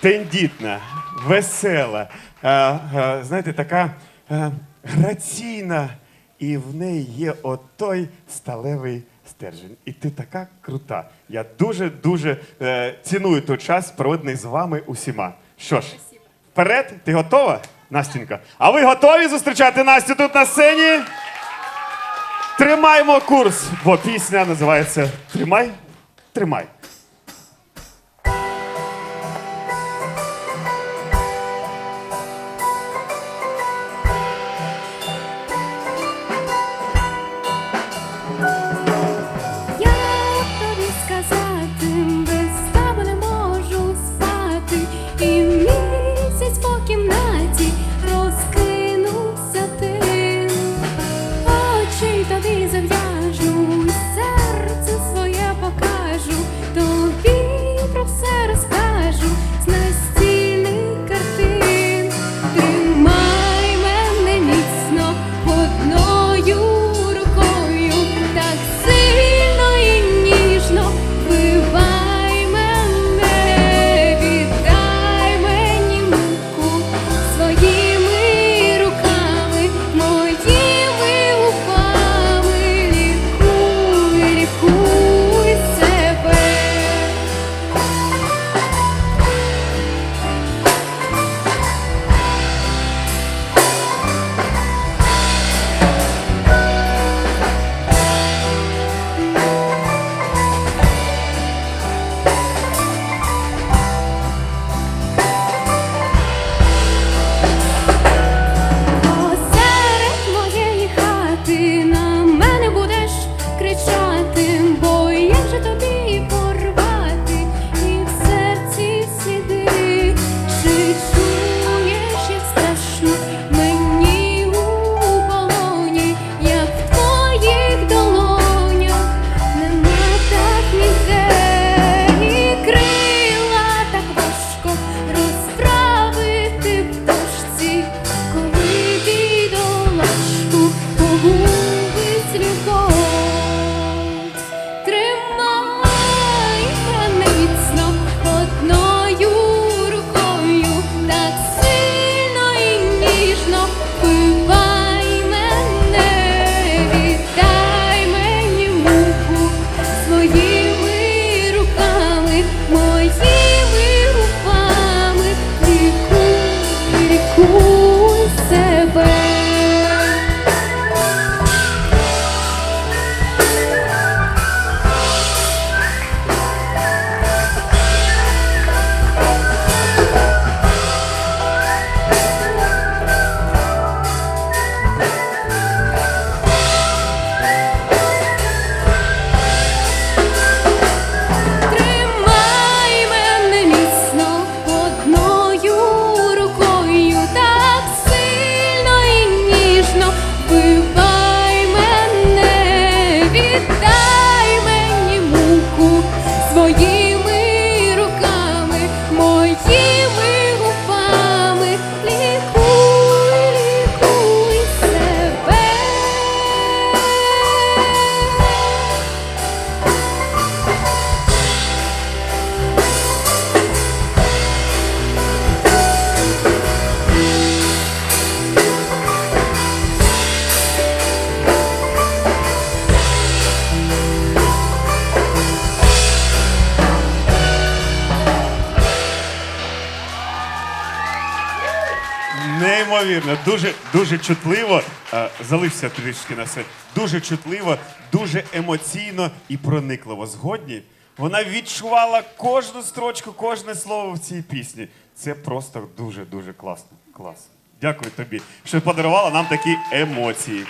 тендітна, весела, е, е, знаєте, така е, граційна, і в неї є отой сталевий стержень. І ти така крута. Я дуже-дуже ціную той час, проведений з вами усіма. Що ж, вперед, ти готова, Настінька? А ви готові зустрічати Настю тут на сцені? Тримаймо курс, бо пісня називається Тримай, тримай. Бо як it's not Неймовірно, дуже дуже чутливо. Е, Залишся трішки на себе. Дуже чутливо, дуже емоційно і проникливо. Згодні. Вона відчувала кожну строчку, кожне слово в цій пісні. Це просто дуже дуже класно. Клас. Дякую тобі, що подарувала нам такі емоції.